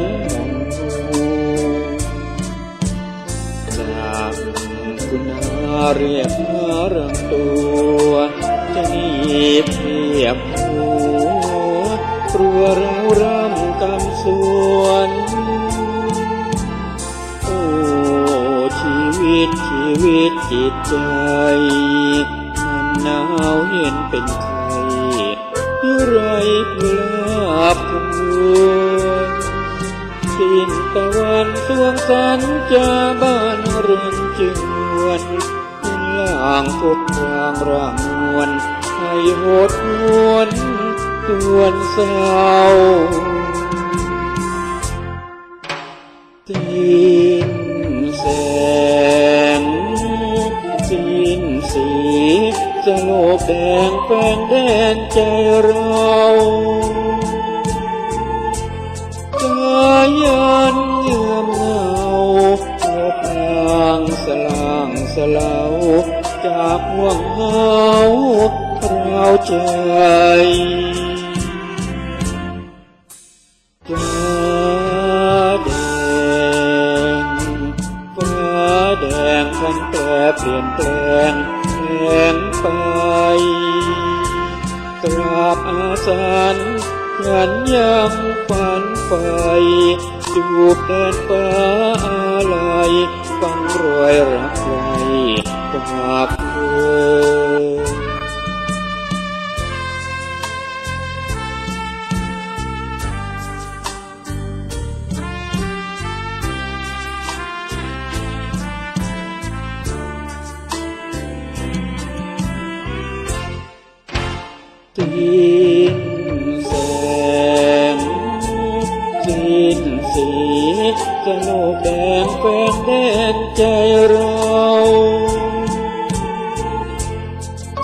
ังจากคุณาเรียกหเรื่องตัว จะนีเพียบหูกลัวเราร่ำกำสวนโอ้ชีวิตชีวิตจิตใจมันหนาวเย็นเป็นค วันสวงสันจาบ้านเรือนจึงวนล่างกดวางร่างนวลให้โหดหวนตวนเศร้าสิ้นแสงสิ้นสีจะโลกแดงแฟนแดนใจเราางสลางสลาวจากห่วงเหงาคราใจฟ้าแดงฟ้าแดงพันแปรเปลี่ยนแปลงแปลงไปกราบอาสานฉันยังฝันไฟจูบแดนฟ้าอะไร ต้องรวยรักใครจากเธอดี สีจะโลกแดงแฟนแดนใจเรา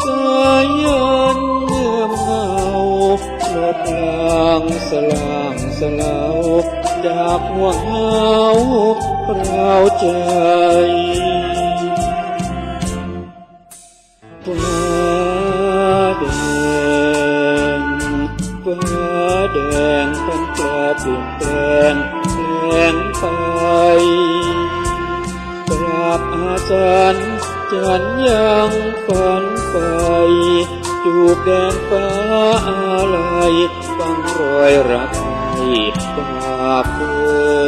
กายันเงื่อมเหงาลบลางสลางสลาวจากห่วงเหงาเราใจ ฟ้าแดงฟ้า แดงเป็นแปลเปลี่ยนแปลงแปลงไปกราบอาจารย์จันยังฝันไปจูบแดงฟ้าอะไรฟังรอยรักให้กราบเธอ